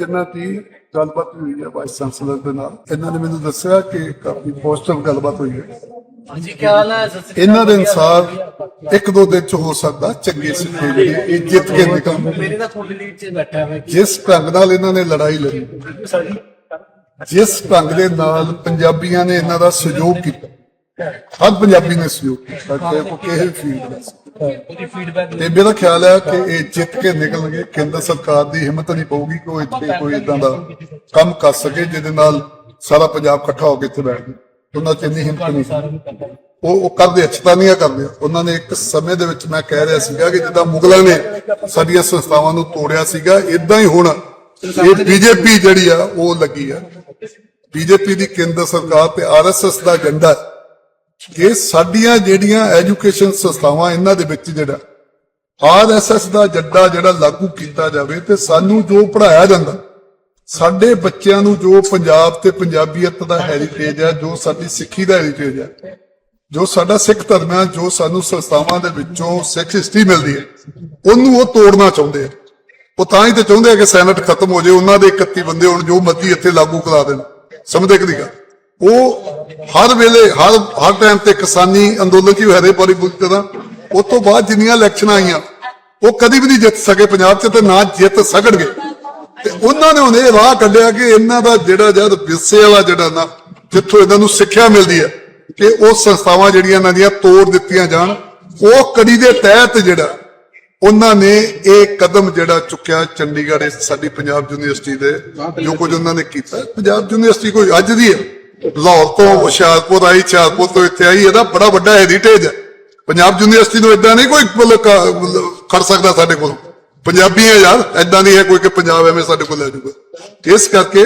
ਜਿਨ੍ਹਾਂ ਦੀ ਗੱਲਬਾਤ ਹੋਈ ਹੈ ਵਾਈਸ ਚਾਂਸਲਰ ਦੇ ਨਾਲ। ਇਹਨਾਂ ਨੇ ਮੈਨੂੰ ਦੱਸਿਆ ਕਿ ਕਾਫੀ ਪੋਜ਼ਿਟਿਵ ਗੱਲਬਾਤ ਹੋਈ ਹੈ। ਹਾਂਜੀ ਕੀ ਹਾਲ ਹੈ? ਇਹਨਾਂ ਦੇ ਅਨਸਾਰ ਇੱਕ ਦੋ ਦਿਨ ਚ ਹੋ ਸਕਦਾ ਚੰਗੇ ਸਿੱਖੇ ਜਿਹੜੇ ਇਹ ਜਿੱਤ ਕੇ ਨਿਕਲਣ ਮੇਰੇ ਨਾਲ ਤੁਹਾਡੀ ਲੀਡ 'ਚ ਬੈਠਾ ਹੈ ਜਿਸ ਢੰਗ ਨਾਲ ਇਹਨਾਂ ਨੇ ਲੜਾਈ ਲੜੀ ਜਿਸ ਢੰਗ ਦੇ ਨਾਲ ਪੰਜਾਬੀਆਂ ਨੇ ਇਹਨਾਂ ਦਾ ਸਹਿਯੋਗ ਕੀਤਾ। ਹਰ ਪੰਜਾਬੀ ਨੇ ਸਹਿਯੋਗ ਕੀਤਾ ਕਿ ਉਹ ਕਿਸੇ ਫੀਲਡ ਦਾ। ਉਹਦੀ ਫੀਡਬੈਕ ਤੇ ਮੇਰਾ ਖਿਆਲ ਹੈ ਕਿ ਇਹ ਜਿੱਤ ਕੇ ਨਿਕਲਣਗੇ, ਕੇਂਦਰ ਸਰਕਾਰ ਦੀ ਹਿੰਮਤ ਨਹੀਂ ਪਊਗੀ ਕਿ ਉਹ ਇੱਥੇ ਕੋਈ ਇਦਾਂ ਦਾ ਕੰਮ ਕਰ ਸਕੇ, ਜਿਹਦੇ ਨਾਲ ਸਾਰਾ ਪੰਜਾਬ ਇਕੱਠਾ ਹੋ ਕੇ ਇੱਥੇ ਬੈਠ ਜਾਵੇ। ਉਹਨਾਂ ਚ ਇੰਨੀ ਹਿੰਮਤ ਨਹੀਂ। ਉਹ ਉਹ ਕਰਦੇ ਅਚਤਾਨੀਆਂ ਕਰਦੇ ਉਹਨਾਂ ਨੇ ਇੱਕ ਸਮੇਂ ਦੇ ਵਿੱਚ ਮੈਂ ਕਹਿ ਰਿਹਾ ਸੀਗਾ ਕਿ ਜਿੱਦਾਂ ਮੁਗਲਾਂ ਨੇ ਸਾਡੀਆਂ ਸੰਸਥਾਵਾਂ ਨੂੰ ਤੋੜਿਆ ਸੀਗਾ ਇਦਾਂ ਹੀ ਹੁਣ ਇਹ ਬੀਜੇਪੀ ਜਿਹੜੀ ਆ, ਉਹ ਲੱਗੀ ਆ। ਬੀਜੇਪੀ ਦੀ ਕੇਂਦਰ ਸਰਕਾਰ ਤੇ ਆਰਐਸਐਸ ਦਾ ਏਜੰਡਾ ਹੈ ਸਾਡੀਆਂ ਜਿਹੜੀਆਂ ਐਜੂਕੇਸ਼ਨ ਸੰਸਥਾਵਾਂ ਇਹਨਾਂ ਦੇ ਵਿੱਚ ਜਿਹੜਾ ਆਰਐਸਐਸ ਦਾ ਜੱਡਾ ਜਿਹੜਾ ਲਾਗੂ ਕੀਤਾ ਜਾਵੇ ਤੇ ਸਾਨੂੰ ਜੋ ਪੜਾਇਆ ਜਾਂਦਾ, ਸਾਡੇ ਬੱਚਿਆਂ ਨੂੰ ਜੋ ਪੰਜਾਬ ਤੇ ਪੰਜਾਬੀਅਤ ਦਾ ਹੈਰੀਟੇਜ ਹੈ, ਜੋ ਸਾਡੀ ਸਿੱਖੀ ਦਾ ਹੈਰੀਟੇਜ ਹੈ, ਜੋ ਸਾਡਾ ਸਿੱਖ ਧਰਮ ਹੈ, ਜੋ ਸਾਨੂੰ ਸੰਸਥਾਵਾਂ ਦੇ ਵਿੱਚੋਂ ਸਿੱਖ ਹਿਸਟਰੀ ਮਿਲਦੀ ਹੈ, ਉਹਨੂੰ ਉਹ ਤੋੜਨਾ ਚਾਹੁੰਦੇ ਆ। ਉਹ ਤਾਂ ਹੀ ਤੇ ਚਾਹੁੰਦੇ ਆ ਕਿ ਸੈਨੇਟ ਖਤਮ ਹੋ ਜਾਏ, ਉਹਨਾਂ ਦੇ 31 ਬੰਦੇ ਹੁਣ ਜੋ ਮਰਜ਼ੀ ਇੱਥੇ ਲਾਗੂ ਕਰਾ ਦੇਣ। ਸਮਝਦੇ ਕਿ ਨਹੀਂ ਗੱਲ ਉਹ ਹਰ ਵੇਲੇ, ਹਰ ਹਰ ਟਾਈਮ ਤੇ ਕਿਸਾਨੀ ਅੰਦੋਲਨ ਕੀ ਹਰੇ ਪਰੀ ਬੁੱਧ ਤਰ੍ਹਾਂ ਉਸ ਤੋਂ ਬਾਅਦ ਜਿੰਨੀਆਂ ਇਲੈਕਸ਼ਨਾਂ ਆਈਆਂ, ਉਹ ਕਦੀ ਵੀ ਨਹੀਂ ਜਿੱਤ ਸਕੇ ਪੰਜਾਬ 'ਚ ਤੇ ਨਾ ਜਿੱਤ ਸਕਣਗੇ। ਤੇ ਉਹਨਾਂ ਨੇ ਹੁਣ ਇਹ ਰਾਹ ਕੱਢਿਆ ਕਿ ਇਹਨਾਂ ਦਾ ਜਿਹੜਾ ਜਦ ਵਿਰਸੇ ਵਾਲਾ ਜਿਹੜਾ ਨਾ, ਜਿੱਥੋਂ ਇਹਨਾਂ ਨੂੰ ਸਿੱਖਿਆ ਮਿਲਦੀ ਹੈ, ਕਿ ਉਹ ਸੰਸਥਾਵਾਂ ਜਿਹੜੀਆਂ ਇਹਨਾਂ ਦੀਆਂ ਤੋੜ ਦਿੱਤੀਆਂ ਜਾਣ, ਉਹ ਕੜੀ ਦੇ ਤਹਿਤ ਜਿਹੜਾ, ਉਹਨਾਂ ਨੇ ਇਹ ਕਦਮ ਜਿਹੜਾ ਚੁੱਕਿਆ ਚੰਡੀਗੜ੍ਹ ਸਾਡੀ ਪੰਜਾਬ ਯੂਨੀਵਰਸਿਟੀ ਦੇ, ਜੋ ਕੁਝ ਉਹਨਾਂ ਨੇ ਕੀਤਾ, ਪੰਜਾਬ ਯੂਨੀਵਰਸਿਟੀ ਕੋਈ ਅੱਜ ਦੀ ਹੈ। ਲਾਹੌਰ ਤੋਂ ਹੁਸ਼ਿਆਰਪੁਰ ਆਈ, ਹੁਸ਼ਿਆਰਪੁਰ ਤੋਂ ਇੱਥੇ ਆਈ, ਇਹਦਾ ਬੜਾ ਵੱਡਾ ਹੈਰੀਟੇਜ ਹੈ। ਪੰਜਾਬ ਯੂਨੀਵਰਸਿਟੀ ਨੂੰ ਇਦਾਂ ਨਹੀਂ ਕੋਈ ਖੜ ਸਕਦਾ ਸਾਡੇ ਕੋਲ। ਪੰਜਾਬੀ ਹੈ ਯਾਰ ਇਦਾਂ ਨਹੀਂ ਹੈ ਕੋਈ ਕਿ ਪੰਜਾਬ ਐਵੇਂ ਸਾਡੇ ਕੋਲ ਲੈ ਜਾਊਗਾ ਇਸ ਕਰਕੇ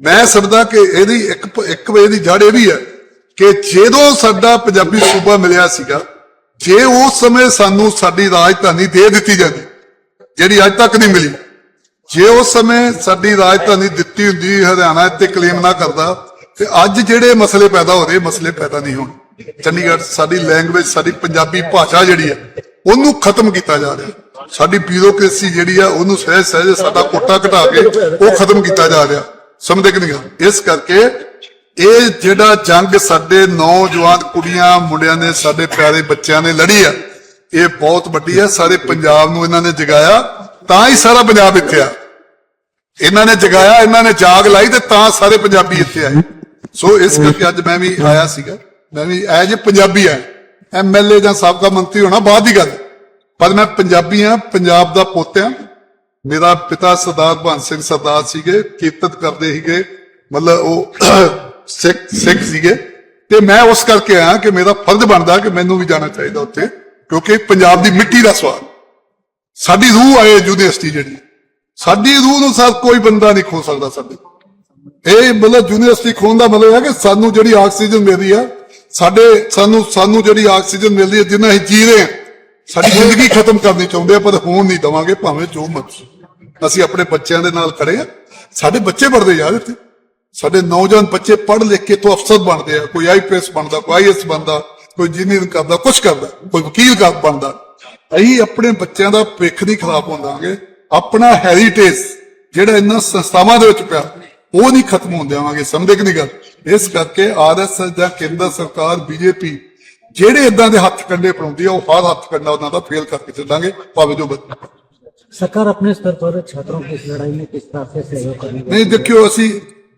ਮੈਂ ਸਮਝਦਾ ਕਿ ਇਹਦੀ ਇੱਕ ਇੱਕ ਵੇ ਦੀ ਜੜ ਇਹ ਵੀ ਹੈ ਕਿ ਜਦੋਂ ਸਾਡਾ ਪੰਜਾਬੀ ਸੂਬਾ ਮਿਲਿਆ ਸੀਗਾ, ਜੇ ਉਸ ਸਮੇਂ ਸਾਨੂੰ ਸਾਡੀ ਰਾਜਧਾਨੀ ਦੇ ਦਿੱਤੀ ਜਾਂਦੀ, ਜਿਹੜੀ ਅੱਜ ਤੱਕ ਨਹੀਂ ਮਿਲੀ, ਜੇ ਉਸ ਸਮੇਂ ਸਾਡੀ ਰਾਜਧਾਨੀ ਦਿੱਤੀ ਹੁੰਦੀ, ਹਰਿਆਣਾ ਤੇ ਕਲੇਮ ਨਾ ਕਰਦਾ ਤੇ ਅੱਜ ਜਿਹੜੇ ਮਸਲੇ ਪੈਦਾ ਹੋ ਰਹੇ, ਮਸਲੇ ਪੈਦਾ ਨਹੀਂ ਹੋਣ। ਚੰਡੀਗੜ੍ਹ ਸਾਡੀ ਲੈਂਗੁਏਜ ਸਾਡੀ ਪੰਜਾਬੀ ਭਾਸ਼ਾ ਜਿਹੜੀ ਹੈ, ਉਹਨੂੰ ਖਤਮ ਕੀਤਾ ਜਾ ਰਿਹਾ। ਸਾਡੀ ਬਿਊਰੋਕ੍ਰੇਸੀ ਜਿਹੜੀ ਆ ਉਹਨੂੰ ਸਹਿਜ ਸਹਿਜ ਸਾਡਾ ਕੋਟਾ ਘਟਾ ਕੇ ਉਹ ਖਤਮ ਕੀਤਾ ਜਾ ਰਿਹਾ। ਸਮਝਦੇ ਕਿ ਨਹੀਂ ਇਸ ਕਰਕੇ ਇਹ ਜਿਹੜਾ ਜੰਗ ਸਾਡੇ ਨੌਜਵਾਨ ਕੁੜੀਆਂ, ਮੁੰਡਿਆਂ ਨੇ, ਸਾਡੇ ਪਿਆਰੇ ਬੱਚਿਆਂ ਨੇ ਲੜੀ ਆ ਇਹ ਬਹੁਤ ਵੱਡੀ ਹੈ। ਸਾਰੇ ਪੰਜਾਬ ਨੂੰ ਇਹਨਾਂ ਨੇ ਜਗਾਇਆ, ਤਾਂ ਹੀ ਸਾਰਾ ਪੰਜਾਬ ਇੱਥੇ ਆ। ਇਹਨਾਂ ਨੇ ਜਗਾਇਆ, ਇਹਨਾਂ ਨੇ ਜਾਗ ਲਾਈ ਤੇ ਤਾਂ ਸਾਰੇ ਪੰਜਾਬੀ ਇੱਥੇ ਆਏ। ਸੋ ਇਸ ਕਰਕੇ ਅੱਜ ਮੈਂ ਵੀ ਆਇਆ ਸੀਗਾ। ਮੈਂ ਵੀ ਐਜ ਏ ਪੰਜਾਬੀ ਆ ਐਮਐਲਏ ਜਾਂ ਸਾਬਕਾ ਮੰਤਰੀ ਹੋਣਾ ਬਾਅਦ ਦੀ ਗੱਲ। ਪਰ ਮੈਂ ਪੰਜਾਬੀ ਆ, ਪੰਜਾਬ ਦਾ ਪੁੱਤ ਆ। ਮੇਰਾ ਪਿਤਾ ਸਰਦਾਰ ਭਗਤ ਸਿੰਘ ਸਰਦਾਰ ਸੀਗੇ ਕੀਰਤਨ ਕਰਦੇ ਸੀਗੇ। ਮਤਲਬ ਉਹ ਸਿੱਖ ਸਿੱਖ ਸੀਗੇ। ਤੇ ਮੈਂ ਉਸ ਕਰਕੇ ਆਇਆ ਕਿ ਮੇਰਾ ਫਰਜ਼ ਬਣਦਾ ਕਿ ਮੈਨੂੰ ਵੀ ਜਾਣਾ ਚਾਹੀਦਾ ਉੱਥੇ, ਕਿਉਂਕਿ ਪੰਜਾਬ ਦੀ ਮਿੱਟੀ ਦਾ ਸਵਾਦ। ਸਾਡੀ ਰੂਹ ਆਏ ਯੂਨੀਵਰਸਿਟੀ ਜਿਹੜੀ। ਸਾਡੀ ਰੂਹ ਨੂੰ ਸਰ ਕੋਈ ਬੰਦਾ ਨਹੀਂ ਖੋ ਸਕਦਾ ਸਾਡੇ ਇਹ ਮਤਲਬ ਯੂਨੀਵਰਸਿਟੀ ਖੋਣ ਦਾ ਮਤਲਬ ਹੈ ਕਿ ਸਾਨੂੰ ਜਿਹੜੀ ਆਕਸੀਜਨ ਮਿਲਦੀ ਆ, ਸਾਡੇ ਸਾਨੂੰ ਸਾਨੂੰ ਜਿਹੜੀ ਆਕਸੀਜਨ ਮਿਲਦੀ ਹੈ ਜਿੰਨਾ ਅਸੀਂ ਜੀ ਰਹੇ ਹਾਂ ਸਾਡੀ ਜ਼ਿੰਦਗੀ ਖਤਮ ਕਰਨੀ ਚਾਹੁੰਦੇ ਆ, ਪਰ ਹੋਣ ਨਹੀਂ ਦਵਾਂਗੇ, ਭਾਵੇਂ ਜੋ ਮਰਜ਼ੀ। ਅਸੀਂ ਆਪਣੇ ਬੱਚਿਆਂ ਦੇ ਨਾਲ ਖੜੇ ਆ। ਸਾਡੇ ਬੱਚੇ ਪੜਦੇ ਯਾਰ ਇੱਥੇ। ਸਾਡੇ ਨੌਜਵਾਨ ਬੱਚੇ ਪੜ੍ਹ ਲਿਖ ਕੇ ਤੋਂ ਅਫਸਰ ਬਣਦੇ ਆ, ਕੋਈ ਆਈਪੀਐਸ ਬਣਦਾ, ਕੋਈ ਆਈਐਸ ਬਣਦਾ, ਕੋਈ ਇੰਜੀਨੀਅਰਿੰਗ ਕਰਦਾ ਕੁਝ ਕਰਦਾ, ਕੋਈ ਵਕੀਲ ਕਰ ਬਣਦਾ। ਅਸੀਂ ਆਪਣੇ ਬੱਚਿਆਂ ਦਾ ਭਵਿੱਖ ਨਹੀਂ ਖਰਾਬ ਹੁੰਦਾਂਗੇ ਆਪਣਾ ਹੈਰੀਟੇਜ ਜਿਹੜਾ ਇਹਨਾਂ ਸੰਸਥਾਵਾਂ ਦੇ ਵਿੱਚ ਪਿਆ ਉਹ ਨਹੀਂ ਖਤਮ ਹੋਣ ਦੇਵਾਂਗੇ ਸਮਝਦੇ ਨਹੀਂ ਗੱਲ? ਇਸ ਕਰਕੇ ਆਰਐਸਐਸ ਜਾਂ ਕੇਂਦਰ ਸਰਕਾਰ ਬੀਜੇਪੀ ਜਿਹੜੇ ਇਦਾਂ ਦੇ ਹੱਥ ਕੰਡੇ ਪੜਾਉਂਦੀ ਆ ਉਹ ਹਰ ਹੱਥ ਕੰਡਾ ਉਹਨਾਂ ਦਾ ਫੇਲ ਕਰਕੇ ਚੱਲਾਂਗੇ ਭਾਵੇਂ ਜੋ ਸਰਕਾਰ ਆਪਣੇ ਸਤਰ ਪਰ ਛਾਤਰੋਂ ਦੀ ਲੜਾਈ ਵਿੱਚ ਕਿਸ ਤਰ੍ਹਾਂ ਸੇ ਸਹਿਯੋਗ ਕਰਨੀ ਨਹੀਂ ਦੇਖਿਓ ਅਸੀਂ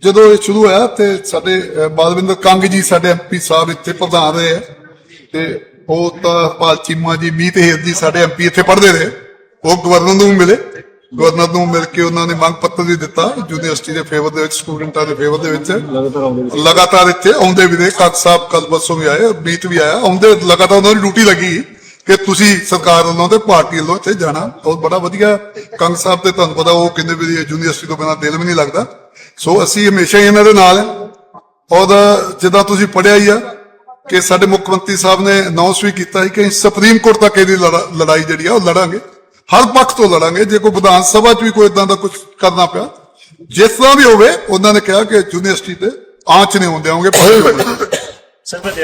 ਜਦੋਂ ਇਹ ਸ਼ੁਰੂ ਹੋਇਆ ਤੇ ਸਾਡੇ ਬਾਦਵਿੰਦਰ ਕੰਗ ਜੀ ਸਾਡੇ ਐਮਪੀ ਸਾਹਿਬ ਇੱਥੇ ਪ੍ਰਧਾਨ ਰਹੇ ਆ। ਤੇ ਉਹ ਤਾਂ ਪਾਲ ਚੀਮਾ ਜੀ ਮੀਤ ਹੇਰ ਜੀ ਸਾਡੇ ਐਮਪੀ ਇੱਥੇ ਪੜ੍ਹਦੇ ਰਹੇ। ਉਹ ਗਵਰਨਰ ਨੂੰ ਮਿਲੇ। ਗਵਰਨਰ ਨੂੰ ਮਿਲ ਕੇ ਉਹਨਾਂ ਨੇ ਮੰਗ ਪੱਤਰ ਵੀ ਦਿੱਤਾ ਯੂਨੀਵਰਸਿਟੀ ਦੇ ਫੇਵਰ ਦੇ ਵਿੱਚ ਸਟੂਡੈਂਟਾਂ ਦੇ ਫੇਵਰ ਦੇ ਵਿੱਚ। ਲਗਾਤਾਰ ਇੱਥੇ ਆਉਂਦੇ ਵੀ ਨੇ ਕਾਕ ਸਾਹਿਬ ਕੱਲ ਬੱਸੋਂ ਵੀ ਆਏ ਮੀਤ ਵੀ ਆਇਆ। ਆਉਂਦੇ ਲਗਾਤਾਰ ਉਹਨਾਂ ਦੀ ਡਿਊਟੀ ਲੱਗੀ ਕਿ ਤੁਸੀਂ ਸਰਕਾਰ ਵੱਲੋਂ ਤੇ ਪਾਰਟੀ ਵੱਲੋਂ ਇੱਥੇ ਜਾਣਾ। ਬਹੁਤ ਬੜਾ ਵਧੀਆ ਕੰਗ ਸਾਹਿਬ ਤੇ ਤੁਹਾਨੂੰ ਪਤਾ ਉਹ ਕਹਿੰਦੇ ਵੀ ਯੂਨੀਵਰਸਿਟੀ ਤੋਂ ਬਿਨਾਂ ਦਿਲ ਵੀ ਨਹੀਂ ਲੱਗਦਾ। ਸੋ ਅਸੀਂ ਹਮੇਸ਼ਾ ਹੀ ਇਹਨਾਂ ਦੇ ਨਾਲ ਔਰ ਜਿੱਦਾਂ ਤੁਸੀਂ ਪੜਿਆ ਹੀ ਆ ਕਿ ਸਾਡੇ ਮੁੱਖ ਮੰਤਰੀ ਸਾਹਿਬ ਨੇ ਅਨਾਉਂਸ ਵੀ ਕੀਤਾ ਸੀ ਕਿ ਸੁਪਰੀਮ ਕੋਰਟ ਤੱਕ ਇਹਦੀ ਲੜਾ- ਲੜਾਈ ਜਿਹੜੀ ਆ ਉਹ ਲੜਾਂਗੇ। ਹਰ ਪੱਖ ਤੋਂ ਲੜਾਂਗੇ। ਜੇ ਕੋਈ ਵਿਧਾਨ ਸਭਾ 'ਚ ਵੀ ਕੋਈ ਇਦਾਂ ਦਾ ਕੁਝ ਕਰਨਾ ਪਿਆ, ਜਿਸ ਤਰ੍ਹਾਂ ਵੀ ਹੋਵੇ, ਉਹਨਾਂ ਨੇ ਕਿਹਾ ਕਿ ਯੂਨੀਵਰਸਿਟੀ ਤੇ ਆਂਚ ਨਹੀਂ ਹੁੰਦੇ, ਆਉਂਗੇ ਸਰ ਵਿਦਿਆਰਥੀ